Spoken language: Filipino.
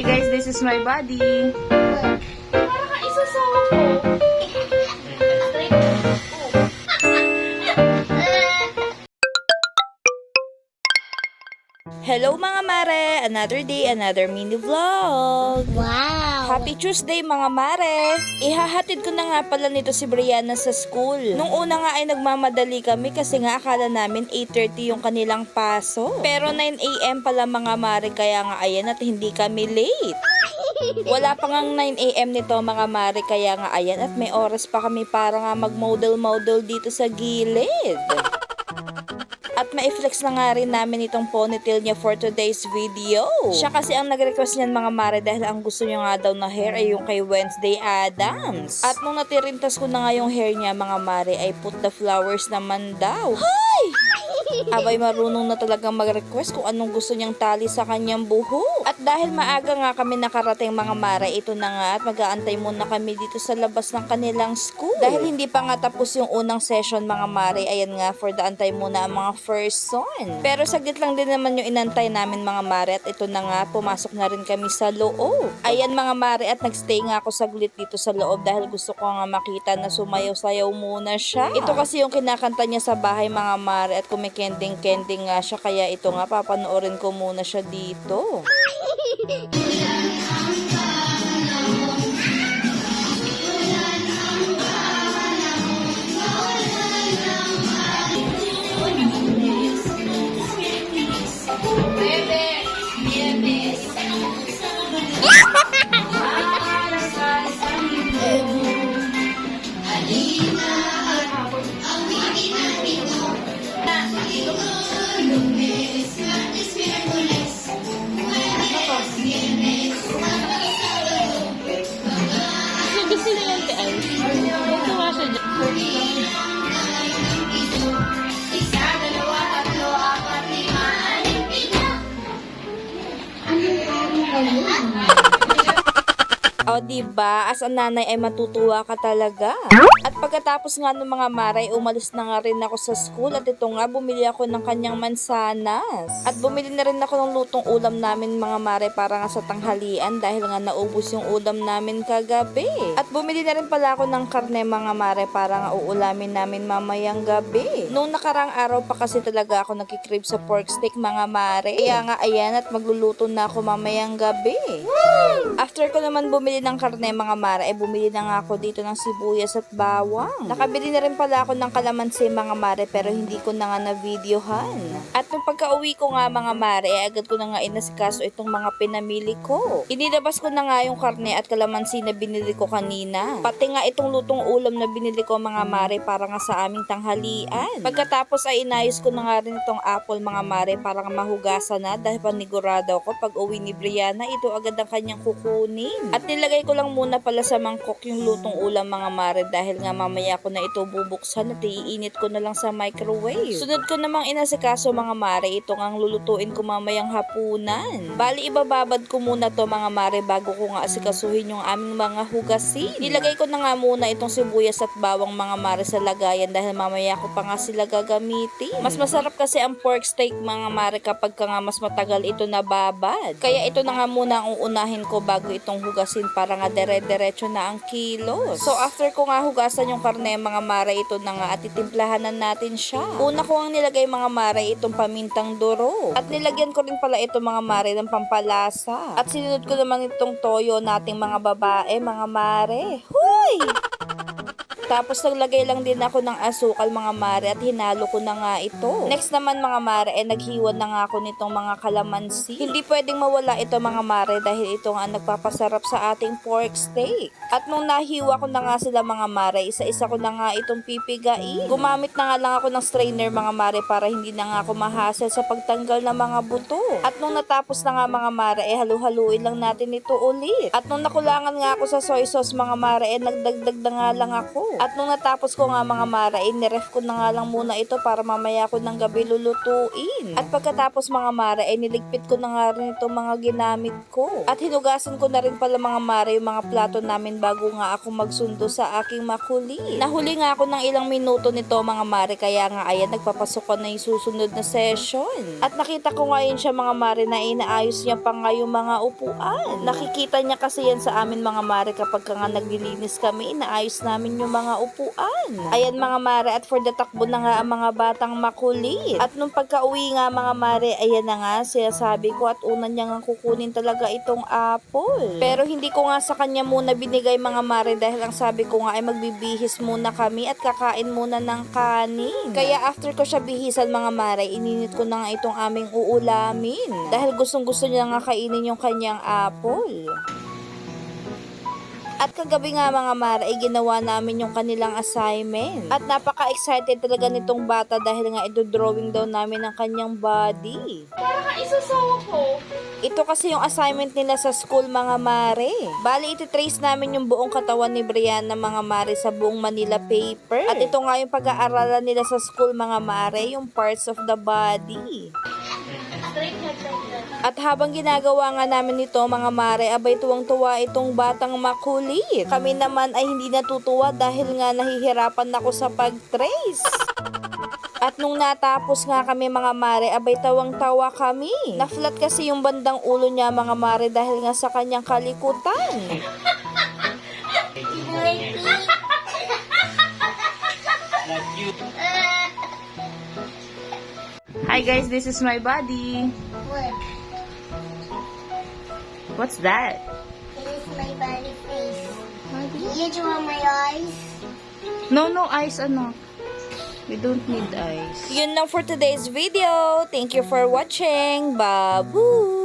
Hi guys, this is my body. Para ka isasawa ko. Hello mga mare! Another day, another mini vlog! Wow! Happy Tuesday mga mare! Ihahatid ko na nga pala nito si Brianna sa school. Nung una nga ay nagmamadali kami kasi nga akala namin 8.30 yung kanilang paso. Pero 9am pala mga mare kaya nga ayan at hindi kami late. Wala pa ngang 9am nito mga mare kaya nga ayan at may oras pa kami para nga mag-model-model dito sa gilid. At ma-flex na nga rin namin itong ponytail niya for today's video. Siya kasi ang nag-request niyan mga mare dahil ang gusto niya nga daw na hair ay yung kay Wednesday Adams. At nung natirintas ko na nga yung hair niya mga mare ay put the flowers naman daw. Hay! Abay marunong na talagang mag-request kung anong gusto niyang tali sa kanyang buhok. Dahil maaga nga kami nakarating mga mare, ito na nga at mag-aantay muna kami dito sa labas ng kanilang school. Dahil hindi pa nga tapos yung unang session mga mare, ayan nga for the antay muna ang mga first son. Pero saglit lang din naman yung inantay namin mga mare at ito na nga pumasok na rin kami sa loob. Ayan mga mare at nagstay nga ako saglit dito sa loob dahil gusto ko nga makita na sumayaw-sayaw muna siya. Ito kasi yung kinakanta niya sa bahay mga mare at kumikending-kending nga siya kaya ito nga papanoorin ko muna siya dito. Gusto O, diba? As a nanay ay matutuwa ka talaga. At pagkatapos nga ng mga maray, umalis na nga rin ako sa school at ito nga, bumili ako ng kanyang mansanas. At bumili na rin ako ng lutong ulam namin mga maray para nga sa tanghalian dahil nga naubos yung ulam namin kagabi. At bumili na rin pala ako ng karne mga maray para nga uulamin namin mamayang gabi. Nung nakarang araw pa kasi talaga ako nagkikrib sa pork steak mga mare. Kaya nga ayan at magluluto na ako mamayang gabi. After ko naman bumili karne mga mara, eh bumili na nga ako dito ng sibuyas at bawang. Nakabili na rin pala ako ng kalamansi mga mare pero hindi ko na nga na-videohan. At nung pagka-uwi ko nga mga mare, eh agad ko na nga inasikaso itong mga pinamili ko. Inilabas ko na nga yung karne at kalamansi na binili ko kanina. Pati nga itong lutong ulam na binili ko mga mare para nga sa aming tanghalian. Pagkatapos ay inayos ko na nga rin itong apple mga mare para nga mahugasan na dahil panigurado ako pag uwi ni Brianna, ito agad ang kanyang kukunin. At nilagay ko lang muna pala sa mangkok yung lutong ulam mga mare dahil nga mamaya ko na ito bubuksan at iinit ko na lang sa microwave. Sunod ko namang inasikaso mga mare, ito ang lulutuin ko mamayang hapunan. Bali ibababad ko muna to mga mare bago ko nga asikasuhin yung aming mga hugasin. Nilagay ko na nga muna itong sibuyas at bawang mga mare sa lagayan dahil mamaya ko pa nga sila gagamitin. Mas masarap kasi ang pork steak mga mare kapag ka nga mas matagal ito nababad. Kaya ito na nga muna ang uunahin ko bago itong hugasin para nga dire-diretso na ang kilos. So after ko nga hugasan yung karne mga mare ito na nga at itimplahanan natin siya. Una ko ang nilagay mga mare itong pamintang duro. At nilagyan ko rin pala ito mga mare ng pampalasa. At sinunod ko naman itong toyo nating mga babae mga mare. Huy! Tapos naglagay lang din ako ng asukal mga mare at hinalo ko na nga ito. Next naman mga mare, eh naghiwa na nga ako nitong mga kalamansi. Hindi pwedeng mawala ito mga mare dahil ito nga ang nagpapasarap sa ating pork steak. At nung nahiwa ko na nga sila mga mare, isa-isa ko na nga itong pipigain. Gumamit na nga lang ako ng strainer mga mare para hindi na nga ako mahasel sa pagtanggal ng mga buto. At nung natapos na nga mga mare, eh halu-haluin lang natin ito ulit. At nung nakulangan nga ako sa soy sauce mga mare, eh nagdagdag na nga lang ako. At nung natapos ko nga mga mare, iniref ko na nga lang muna ito para mamaya ko ng gabi lulutuin. At pagkatapos mga mare, ay niligpit ko na nga rin itong mga ginamit ko. At hinugasan ko na rin pala mga mare yung mga plato namin bago nga ako magsundo sa aking makuli. Nahuli nga ako ng ilang minuto nito mga mare, kaya nga ayan nagpapasok ko na yung susunod na session. At nakita ko ngayon siya mga mare na inaayos niya pa nga yung mga upuan. Nakikita niya kasi yan sa amin mga mare kapag ka nga naglilinis kami, inaayos namin yung mga upuan. Ayan mga mare at for the takbo na nga ang mga batang makulit. At nung pagka-uwi nga mga mare, ayan na nga sinasabi ko at una niya nga kukunin talaga itong apple. Pero hindi ko nga sa kanya muna binigay mga mare dahil ang sabi ko nga ay magbibihis muna kami at kakain muna ng kanin. Kaya after ko siya bihisan mga mare, ininit ko na nga itong aming uulamin. Dahil gustong gusto niya nga kainin yung kanyang apple. At kagabi nga mga Mara ay ginawa namin yung kanilang assignment. At napaka-excited talaga nitong bata dahil nga ito-drawing daw namin ang kanyang body. Para ka isasawa ko. Ito kasi yung assignment nila sa school mga Mare. Bali, iti-trace namin yung buong katawan ni Brianna mga Mare sa buong Manila paper. At ito nga yung pag-aaralan nila sa school mga Mare, yung parts of the body. At habang ginagawa nga namin ito mga mare, abay tuwang-tuwa itong batang makulit. Kami naman ay hindi natutuwa dahil nga nahihirapan ako sa pag-trace. At nung natapos nga kami mga mare, abay tawang-tawa kami. Na-flat kasi yung bandang ulo niya mga mare dahil nga sa kanyang kalikutan. Hi guys, this is my body. What's that? it is my body face. You draw my eyes. No, no eyes, ano. We don't need eyes. Yun lang for today's video. Thank you for watching. Babu!